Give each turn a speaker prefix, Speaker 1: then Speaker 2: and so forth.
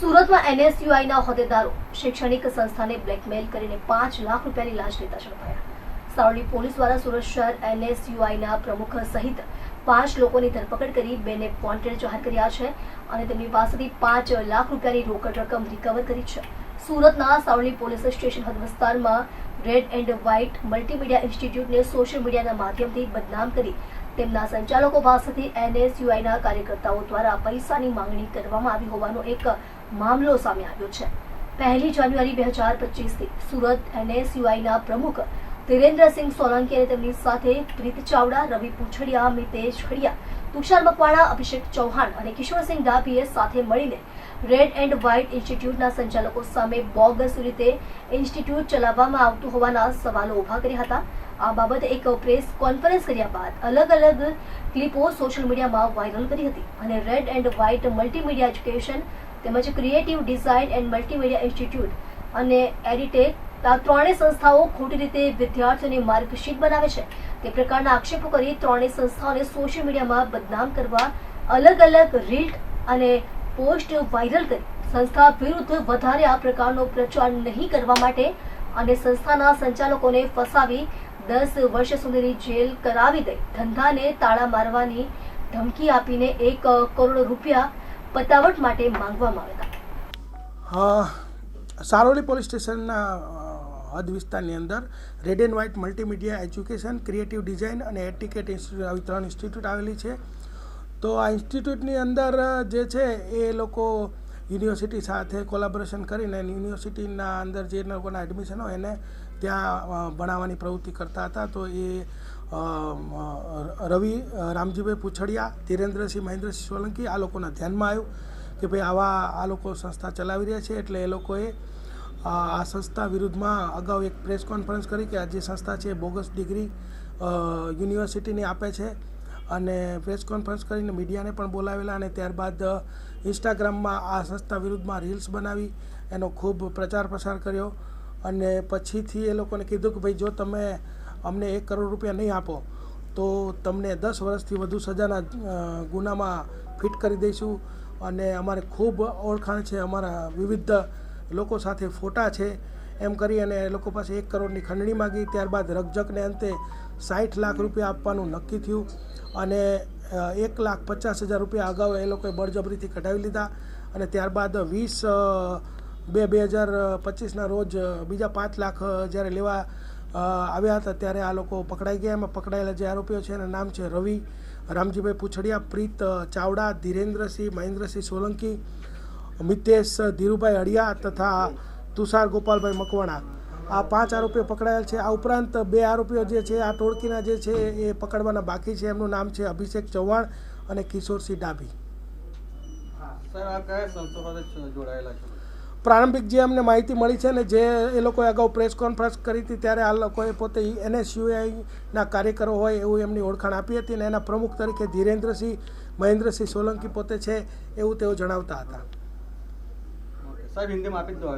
Speaker 1: સુરતમાં એનએસયુઆઈના હોદ્દેદારો શૈક્ષણિક સંસ્થાને બ્લેકમેલ કરીને પાંચ લાખ રૂપિયાની લાંચ લેતા ઝડપાયા. સાવલી પોલીસ દ્વારા સુરત શહેર એનએસયુઆઈના પ્રમુખ સહિત પાંચ લોકોની ધરપકડ કરી બેને વોન્ટેડ જાહેર કર્યા છે અને તેમની પાસેથી પાંચ લાખ રૂપિયાની રોકડ રકમ રિકવર કરી છે. સુરતના સાવલી પોલીસ સ્ટેશન હદ વિસ્તારમાં રેડ એન્ડ વ્હાઇટ મલ્ટીમીડિયા ઇન્સ્ટિટ્યૂટને સોશિયલ મીડિયાના માધ્યમથી બદનામ કરી તેમના સંચાલકો પાસેથી એનએસયુઆઈના કાર્યકર્તાઓ દ્વારા પૈસાની માંગણી કરવામાં આવી હોવાનો એક મામલો સામે આવ્યો છે. પહેલી જાન્યુઆરી બે હજાર પચીસથી સુરત એનએસયુઆઈના પ્રમુખ ધીરેન્દ્રસિંહ સોલંકી અને તેમની સાથે પ્રીત ચાવડા, રવિ પૂછડિયા, મિતેશ ખડિયા, તુષાર મકવાણા, અભિષેક ચૌહાણ અને કિશોરસિંહ ડાભીએ સાથે મળીને રેડ એન્ડ વ્હાઇટ ઇન્સ્ટિટ્યૂટના સંચાલકો સામે બોગસ રીતે ઇન્સ્ટિટ્યૂટ ચલાવવામાં આવતું હોવાના સવાલો ઊભા કર્યા હતા. આ બાબતે એક પ્રેસ કોન્ફરન્સ કર્યા બાદ અલગ અલગ ક્લિપો સોશિયલ મીડિયામાં વાયરલ કરી હતી અને red and white multimedia education તેમજ creative design and multimedia institute અને એડિટેક આ ત્રણેય સંસ્થાઓ ખોટી રીતે વિદ્યાર્થીઓને માર્કશીટ બનાવે છે. તે પ્રકારના આક્ષેપો કરી ત્રણેય સંસ્થાઓને સોશિયલ મીડિયામાં બદનામ કરવા અલગ અલગ રીલ અને પોસ્ટ વાયરલ કરી. સંસ્થા વિરુદ્ધ વધારે આ પ્રકારનો પ્રચાર નહીં કરવા માટે અને સંસ્થાના સંચાલકોને ફસાવી દસ વર્ષ સુધીની જેલ કરાવી દઈ. ધંધાને તાળા મારવાની ધમકી આપીને એક કરોડ રૂપિયા પતાવટ માટે માંગવામાં આવ્યા હતા.
Speaker 2: સારોલી પોલીસ સ્ટેશનના હદ વિસ્તારની અંદર red and white multimedia education creative design અને એટિકેટ ઇન્સ્ટિટ્યૂટ આવી ત્રણ ઇન્સ્ટિટ્યૂટ આવેલી છે. તો આ ઇન્સ્ટિટ્યૂટની અંદર જે છે એ લોકો યુનિવર્સિટી સાથે કોલાબોરેશન કરીને યુનિવર્સિટીના અંદર જે લોકોના એડમિશન હોય એને ત્યાં ભણાવવાની પ્રવૃત્તિ કરતા હતા. તો એ રવિ રામજીભાઈ પૂછડિયા, ધીરેન્દ્રસિંહ, મહેન્દ્રસિંહ સોલંકી આ લોકોના ધ્યાનમાં આવ્યું કે ભાઈ આવા આ લોકો સંસ્થા ચલાવી રહ્યા છે એટલે એ લોકોએ આ સંસ્થા વિરુદ્ધમાં અગાઉ એક પ્રેસ કોન્ફરન્સ કરી કે આ જે સંસ્થા છે બોગસ ડિગ્રી યુનિવર્સિટીની આપે છે. અને પ્રેસ કોન્ફરન્સ કરીને મીડિયાને પણ બોલાવેલા અને ત્યારબાદ ઇન્સ્ટાગ્રામમાં આ સંસ્થા વિરુદ્ધમાં રીલ્સ બનાવી, એનો ખૂબ પ્રચાર પ્રસાર કર્યો. અને પછીથી એ લોકોને કીધું કે ભાઈ જો તમે અમને એક કરોડ રૂપિયા નહીં આપો, તો તમને દસ વર્ષથી વધુ સજાના ગુનામાં ફિટ કરી દઈશું. અને અમારે ખૂબ ઓળખાણ છે, અમારા વિવિધ લોકો સાથે ફોટા છે. એમ કરી અને એ લોકો પાસે એક કરોડની ખંડણી માગી, ત્યારબાદ રકઝકને અંતે સાઠ લાખ રૂપિયા આપવાનું નક્કી થયું. અને એક લાખ પચાસ હજાર રૂપિયા અગાઉ એ લોકોએ બળજબરીથી કઢાવી લીધા. અને ત્યારબાદ વીસ બે બે હજાર પચીસના રોજ બીજા પાંચ લાખ જ્યારે લેવા આવ્યા હતા ત્યારે આ લોકો પકડાઈ ગયા. એમાં પકડાયેલા જે આરોપીઓ છે એના નામ છે રવિ, રામજીભાઈ પૂછડિયા, પ્રીત ચાવડા, ધીરેન્દ્રસિંહ, મહેન્દ્રસિંહ સોલંકી, મિતેશ, ધીરુભાઈ અડિયા તથા તુષાર ગોપાલભાઈ મકવાણા. આ પાંચ આરોપીઓ પકડાયેલ છે. આ ઉપરાંત બે આરોપીઓ જે છે, આ ટોળકીના જે છે, એ પકડવાના બાકી છે. એમનું નામ છે અભિષેક ચૌહાણ અને કિશોરસિંહ ડાભી.
Speaker 3: સર, આ કયા સંસ્થા સાથે જોડાયેલા છો?
Speaker 2: પ્રારંભિક જે અમને માહિતી મળી છે ને જે એ લોકોએ અગાઉ પ્રેસ કોન્ફરન્સ કરી હતી ત્યારે આ લોકોએ પોતે એનએસયુઆઈના કાર્યકરો હોય એવું એમની ઓળખાણ આપી હતી અને એના પ્રમુખ તરીકે ધીરેન્દ્રસિંહ મહેન્દ્રસિંહ સોલંકી પોતે છે એવું તેઓ જણાવતા હતા.
Speaker 3: સાહેબ, હિન્દીમાં આપી દો